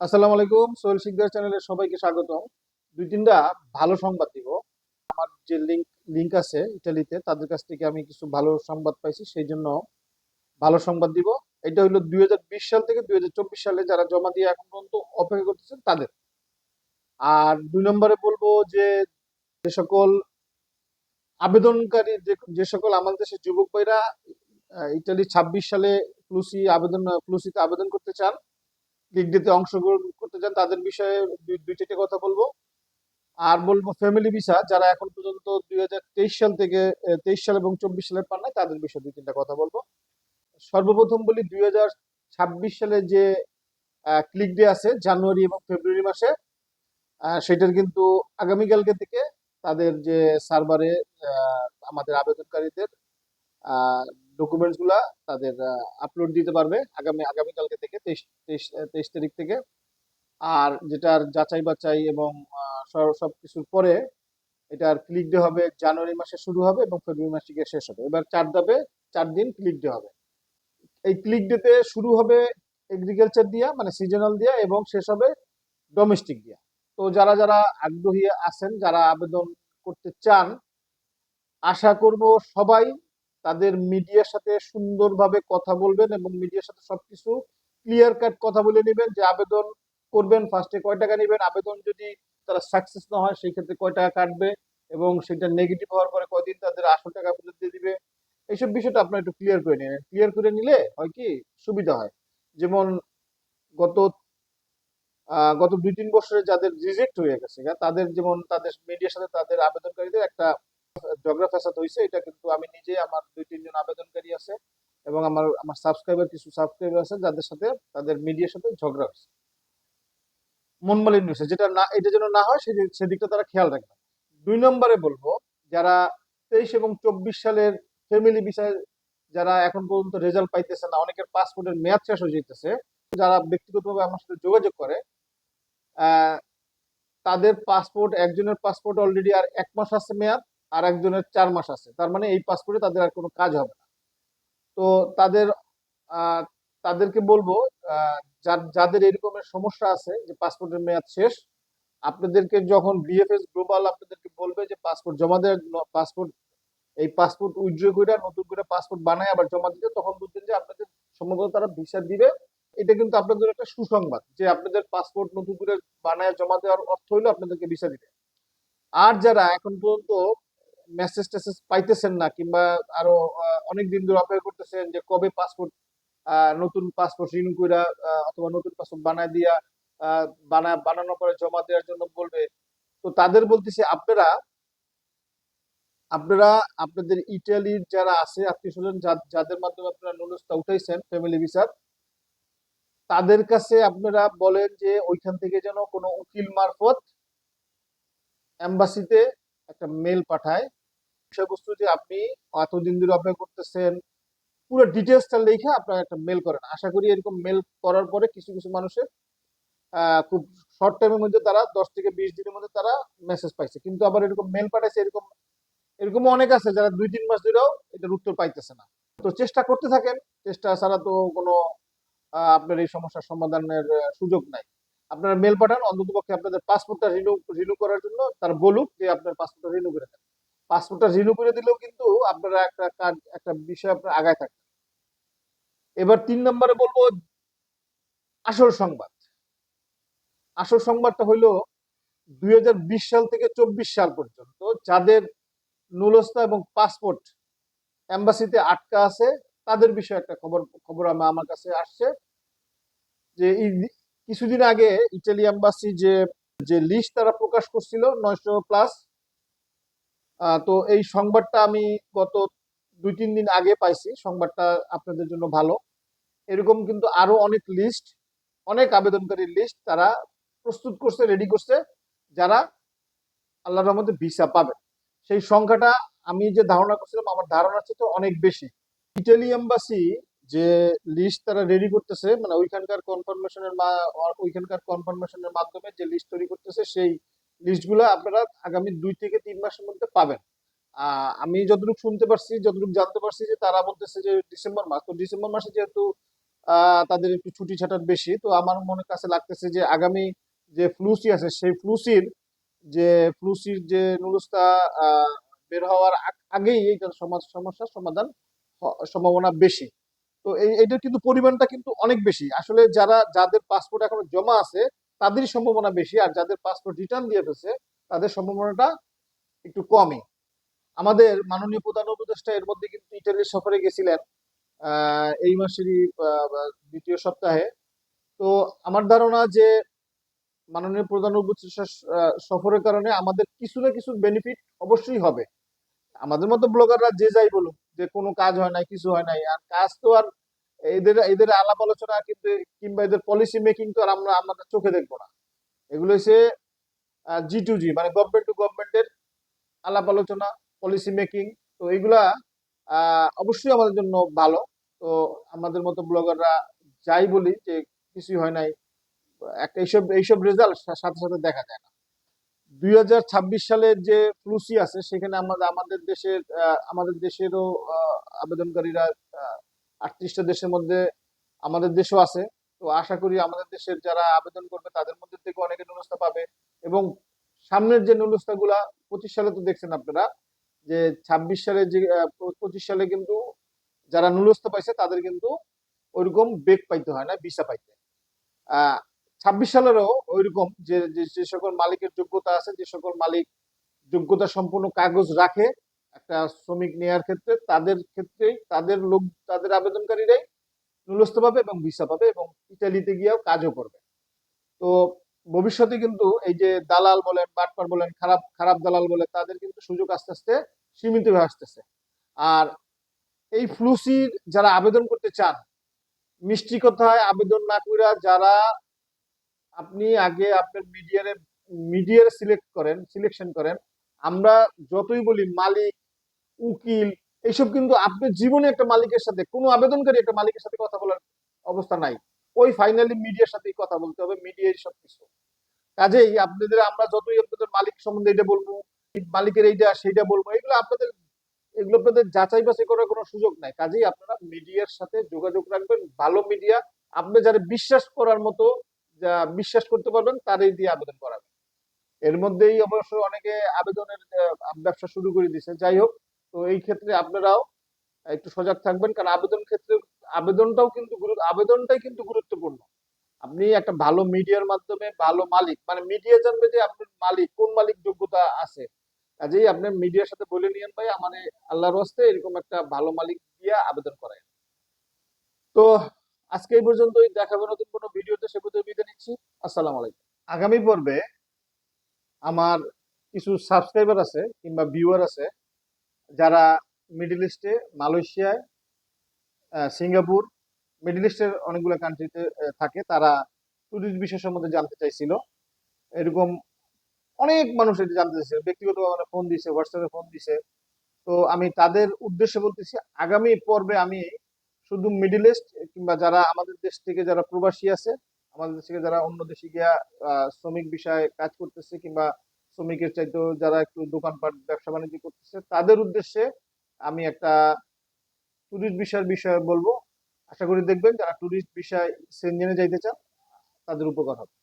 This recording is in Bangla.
আসসালামু আলাইকুম, সোহেল শিকদার চ্যানেলে সবাইকে স্বাগতম। দুই তিনটা ভালো সংবাদ দিব। আমার যে লিঙ্ক লিঙ্ক আছে ইটালিতে তাদের কাছ থেকে আমি কিছু ভালো সংবাদ পাইছি, সেই জন্য ভালো সংবাদ দিব। এটা হলো দুই হাজার বিশ সাল থেকে দুই হাজার চব্বিশ সালে যারা জমা দিয়ে এখন পর্যন্ত অপেক্ষা করতেছেন, তাদের। আর দুই নম্বরে বলব যে যে সকল আবেদনকারী, যে- সকল আমাদের দেশের যুবক ভাইরা ইটালি ছাব্বিশ সালে প্লুসি আবেদন প্লুসিতে আবেদন করতে চান লিগ ডেতে অংশগ্রহণ করতে চান, তাদের বিষয়ে দুই চারটে কথা বলব। আর বলব ফ্যামিলি ভিসা যারা এখন পর্যন্ত দুই হাজার তেইশ সাল থেকে তেইশ সাল এবং চব্বিশ সালের পান নাই, তাদের বিষয়ে দুই তিনটা কথা বলব। সর্বপ্রথম বলি, দুই সালে যে ক্লিক ডে আছে, জানুয়ারি এবং ফেব্রুয়ারি মাসে সেটার কিন্তু আগামীকালকে থেকে তাদের যে সার্ভারে আমাদের আবেদনকারীদের ডকুমেন্টসগুলা তাদের আপলোড দিতে পারবে আগামী আগামীকালকে থেকে, তেইশ তেইশ তেইশ তারিখ থেকে। আর যেটার যাচাই বাছাই এবং সব- কিছুর পরে এটার ক্লিক ডে হবে জানুয়ারি মাসে শুরু হবে এবং ফেব্রুয়ারি মাসে গিয়ে শেষ হবে। এবার চার ধাপে চার দিন ক্লিক ডে হবে। এই ক্লিক ডেতে শুরু হবে এগ্রিকালচার দিয়া মানে সিজনাল দিয়া এবং শেষ হবে ডোমেস্টিক দিয়া। তো যারা যারা আগ্রহী আছেন, যারা আবেদন করতে চান, আশা করব সবাই তাদের মিডিয়ার সাথে সুন্দরভাবে কথা বলবেন এবং মিডিয়ার সাথে সবকিছু ক্লিয়ার কাট কথা বলে নেবেন যে আবেদন করবেন ফার্স্টে কয় টাকা নেবেন, আবেদন যদি তারা সাকসেস না হয় সেই ক্ষেত্রে কয় টাকা কাটবে এবং সেটা নেগেটিভ হওয়ার পরে কয়দিন তাদের আসল টাকা ফেরত দিয়ে দিবে। এইসব বিষয়টা আপনারা একটু ক্লিয়ার করে নিন ক্লিয়ার করে নিলে হয় কি? সুবিধা হয়। যেমন গত গত দুই তিন বছরে যাদের রিজেক্ট হয়ে গেছে, তাদের যেমন তাদের মিডিয়ার সাথে তাদের আবেদনকারীদের একটা ঝগড়া ফ্যাসাদ হয়েছে এটা কিন্তু আমি নিজে আমার দুই তিনজন আবেদনকারী আছে এবং আমার আমার সাবস্ক্রাইবার কিছু সাবস্ক্রাইবার আছে যাদের সাথে, তাদের মিডিয়ার সাথে ঝগড়া হয়েছে মন মালিন্য হয়েছে যেটা না, এটা যেন না হয়, সেদিক, সেদিকটা তারা খেয়াল রাখবে। দুই নম্বরে বলব, যারা তেইশ এবং চব্বিশ সালের ফ্যামিলি বিষয়ে যারা এখন পর্যন্ত রেজাল্ট পাইতেছে না, অনেকের পাসপোর্টের মেয়াদ শেষ হয়ে যেতেছে যারা ব্যক্তিগতভাবে আমার সাথে যোগাযোগ করে তাদের পাসপোর্ট একজনের পাসপোর্ট অলরেডি আর এক মাস আছে মেয়াদ আর একজনের চার মাস আছে। তার মানে এই পাসপোর্টে তাদের আর কোনো কাজ হবে না। তো তাদের তাদেরকে বলব যাদের এরকমের সমস্যা আছে যে পাসপোর্টের মেয়াদ শেষ, আপনাদেরকে যখন বিএফএস গ্লোবাল আপনাদেরকে বলবে যে পাসপোর্ট জমা দেওয়ার পাসপোর্ট এই পাসপোর্ট উইথড্র করে নতুন করে পাসপোর্ট বানায় আবার জমা দিতে, তখন বুঝবেন যে আপনাদের সম্ভবত তারা ভিসা দিবে। এটা কিন্তু আপনাদের একটা সুসংবাদ যে আপনাদের পাসপোর্ট নতুন করে বানায় জমা দেওয়ার অর্থ হইল আপনাদেরকে ভিসা দিবে। আর যারা এখন পর্যন্ত মেসেজ টেসেজ পাইতেছেন না কিংবা আরও অনেক দিন ধরে অপেক্ষা করতেছেন যে কবে পাসপোর্ট নতুন পাসপোর্ট রিনিউ কইরা অথবা নতুন পাসপোর্ট বানায় দিয়া বানা বানানোর পরে জমা দেওয়ার জন্য বলবে। তো তাদের বলতেছি, আপনারা আপনারা, আপনাদের ইটালির যারা আছে, আত্মীয় স্বজন যাদের মাধ্যমে আপনারা নুলসটা উঠাইছেন ফ্যামিলি ভিসার তাদের কাছে আপনারা বলেন যে ওইখান থেকে যেন কোনো উকিল মারফত এম্বাসিতে একটা মেল পাঠায় বিষয়বস্তু যে আপনি এতদিন ধরে অপেক্ষা করতেছেন, পুরো ডিটেলসটা লিখে আপনারা একটা মেল করেন। আশা করি এরকম মেল করার পরে কিছু কিছু মানুষের খুব শর্ট টাইমের মধ্যে তারা, দশ থেকে বিশ দিনের মধ্যে তারা মেসেজ পাইছে। কিন্তু আবার এরকম মেল পাঠাইছে, এরকম এরকম অনেক আছে যারা দুই, তিন মাস ধরেও এটার উত্তর পাইতেছে না। তো চেষ্টা করতে থাকেন। চেষ্টা ছাড়া তো কোনো আপনার এই সমস্যার সমাধানের সুযোগ নাই। আপনারা মেল পাঠান অন্তত পক্ষে আপনাদের পাসপোর্টটা রিনিউ রিনিউ করার জন্য তার বলুক যে আপনার পাসপোর্টটা রিনিউ করে দেন। পাসপোর্টটা রিনিউ করে দিলেও কিন্তু আপনারা একটা কাজ, একটা বিষয় আপনার আগায় থাকবে। এবার তিন নম্বরে বলব, আসল সংবাদ। আসল সংবাদটা হইল দুই হাজার বিশ সাল থেকে চব্বিশ সাল পর্যন্ত যাদের নুলস্তা এবং পাসপোর্ট এম্বাসিতে আটকা আছে, তাদের বিষয়ে একটা খবর খবর আমা- আমার কাছে আসছে যে কিছুদিন আগে ইটালি এম্বাসি যে যে লিস্ট তারা প্রকাশ করছিল নয়শো প্লাস তো এই সংবাদটা আমি গত দুই, তিন দিন আগে পাইছি। সংবাদটা আপনাদের জন্য ভালো। এরকম কিন্তু আরও অনেক লিস্ট অনেক আবেদনকারীর লিস্ট তারা প্রস্তুত করছে রেডি করছে, যারা আল্লাহর রহমতে ভিসা পাবে। সেই সংখ্যাটা আমি যে ধারণা করছিলাম, আমার ধারণা ছিল অনেক বেশি। ইটালি এম্বাসি যে লিস্ট তারা রেডি করতেছে মানে ওইখানকার কনফার্মেশনের ওইখানকার কনফার্মেশনের মাধ্যমে যে লিস্ট তৈরি করতেছে, সেই লিস্টগুলো আপনারা আগামী দুই থেকে তিন মাসের মধ্যে পাবেন। আমি যতটুকু শুনতে পারছি, যতটুকু জানতে পারছি যে তারা বলতেছে যে ডিসেম্বর মাস, তো ডিসেম্বর মাসে যেহেতু তাদের একটু ছুটি ছাটার বেশি, তো আমার মনে কাছে লাগতেছে যে আগামী যে ফ্লুসি আছে, সেই ফ্লুসির যে ফ্লুসির যে নুরুস্তা বের হওয়ার আগ- আগেই এইটার সমাজ- সমস্যার সমাধান সম্ভাবনা বেশি। তো এই এটার কিন্তু পরিমাণটা কিন্তু অনেক বেশি। আসলে যারা, যাদের পাসপোর্ট এখনও জমা আছে তাদেরই সম্ভাবনা বেশি আর যাদের পাসপোর্ট রিটার্ন দিয়ে ফেলছে, তাদের সম্ভাবনাটা একটু কমই। আমাদের মাননীয় প্রধান উপদেষ্টা এর মধ্যে কিন্তু ইটালি সফরে গেছিলেন এই মাসেরই দ্বিতীয় সপ্তাহে। তো আমার ধারণা যে মাননীয় প্রধান উপদেষ্টা সফরের কারণে আমাদের কিছু না কিছু বেনিফিট অবশ্যই হবে। আমাদের মতো ব্লগাররা যে যাই বলুক, যে কোনো কাজ হয় নাই, কিছু হয় নাই, আর কাজ তো আর এদের এদের আলাপ আলোচনা কিন্তু, কিংবা এদের পলিসি মেকিং তো আর আমরা আমাদের চোখে দেখব না। এগুলো হচ্ছে জি টু জি মানে গভর্নমেন্ট টু গভর্নমেন্টের আলাপ আলোচনা পলিসি মেকিং তো এগুলা অবশ্যই আমাদের জন্য ভালো। তো আমাদের মতো ব্লগাররা যাই বলি যে কিছুই হয় নাই, একটা এইসব এইসব রেজাল্ট সাথে সাথে দেখা যায় না। দুই হাজার ছাব্বিশ সালের যে ফ্লুসি আছে, সেখানে আমাদের আমাদের দেশের আমাদের দেশেরও আবেদনকারীরা আটত্রিশটা দেশের মধ্যে আমাদের দেশও আছে। তো আশা করি আমাদের দেশের যারা আবেদন করবে তাদের মধ্যে থেকে অনেকে নুরস্তা পাবে এবং সামনের যে নুরস্তা গুলা পঁচিশ সালে তো দেখছেন আপনারা, যে ছাব্বিশ সালে যে পঁচিশ সালে কিন্তু যারা নুরস্তা পাইছে তাদের কিন্তু ওইরকম বেগ পাইতে হয় না, ভিসা পাইতে। ছাব্বিশ সালেরও ওইরকম যে যে সকল মালিকের যোগ্যতা আছে, যে সকল মালিক যোগ্যতা সম্পূর্ণ কাগজ রাখে একটা শ্রমিক নেয়ার ক্ষেত্রে তাদের ক্ষেত্রেই তাদের লোক, তাদের আবেদনকারীরাই নুলস্থ পাবে এবং ভিসা পাবে এবং ইটালিতে গিয়েও কাজও করবে। তো ভবিষ্যতে কিন্তু এই যে দালাল বলেন, বাটপার বলেন, খারাপ খারাপ দালাল বলে, তাদের কিন্তু সুযোগ আস্তে আস্তে সীমিত হয়ে আসতেছে। আর এই ফ্লুসির যারা আবেদন করতে চান, মিষ্টি কথায় আবেদন না কইরা যারা আপনি আগে আপনার মিডিয়ারে, মিডিয়ার সিলেক্ট করেন, সিলেকশন করেন, আমরা যতই বলি মালিক উকিল এইসব কিন্তু আপনার জীবনে একটা মালিকের সাথে, কোনো আবেদনকারী একটা মালিকের সাথে কথা বলার অবস্থা নাই। ওই ফাইনালি মিডিয়ার সাথেই কথা বলতে হবে মিডিয়াই সবকিছু। কাজেই আপনাদের, আমরা যতই আপনাদের মালিক সম্বন্ধে এটা বলব, মালিকের এইটা, সেইটা বলব, এগুলো আপনাদের এগুলো আপনাদের যাচাই বাছাই করার কোনো সুযোগ নাই। কাজেই আপনারা মিডিয়ার সাথে যোগাযোগ রাখবেন, ভালো মিডিয়া আপনি যারা বিশ্বাস করার মতো, যা বিশ্বাস করতে পারবেন, তারই দিয়ে আবেদন করাবেন। এর মধ্যেই অবশ্য অনেকে আবেদনের ব্যবসা শুরু করে দিছে যাই হোক তো এই ক্ষেত্রে আপনারাও একটু সজাগ থাকবেন, কারণ আবেদন ক্ষেত্রে আবেদনটাও কিন্তু আবেদনটাই কিন্তু গুরুত্বপূর্ণ। আপনি একটা ভালো মিডিয়ার মাধ্যমে ভালো মালিক মানে মিডিয়া জানবে যে আপনার মালিক, কোন মালিক যোগ্যতা আছে। কাজেই আপনি মিডিয়ার সাথে বলে নিয়েন, ভাই, আমার আল্লাহর হস্তে এরকম একটা ভালো মালিক দিয়ে আবেদন করায়। তো আজকে এই পর্যন্তই দেখাবো নতুন কোনো ভিডিওতে, সে পর্যন্ত বিদায় নিচ্ছি। আসসালামু আলাইকুম। আগামী পর্বে আমার কিছু সাবস্ক্রাইবার আছে কিংবা ভিউয়ার আছে যারা মিডল ইস্টে মালয়েশিয়ায় সিঙ্গাপুর মিডল ইস্টের অনেকগুলো কান্ট্রিতে থাকে, তারা ট্যুরিস্ট বিষয় সম্বন্ধে জানতে চাইছিল। এরকম অনেক মানুষ এটা জানতে চাইছে ব্যক্তিগতভাবে ফোন দিছে হোয়াটসঅ্যাপে ফোন দিছে তো আমি তাদের উদ্দেশ্যে বলতেছি, আগামী পর্বে আমি শুধু মিডল ইস্ট কিংবা যারা আমাদের দেশ থেকে যারা প্রবাসী আছে, আমাদের দেশ থেকে যারা অন্য দেশে গিয়া শ্রমিক বিষয়ে কাজ করতেছে কিংবা শ্রমিকের চাইতেও যারা একটু দোকানপাট, ব্যবসা বাণিজ্য করতেছে, তাদের উদ্দেশ্যে আমি একটা ট্যুরিস্ট বিষয়ের বিষয়ে বলব। আশা করি দেখবেন, যারা ট্যুরিস্ট বিষয় সেনজেনে যাইতে চান, তাদের উপকার হবে।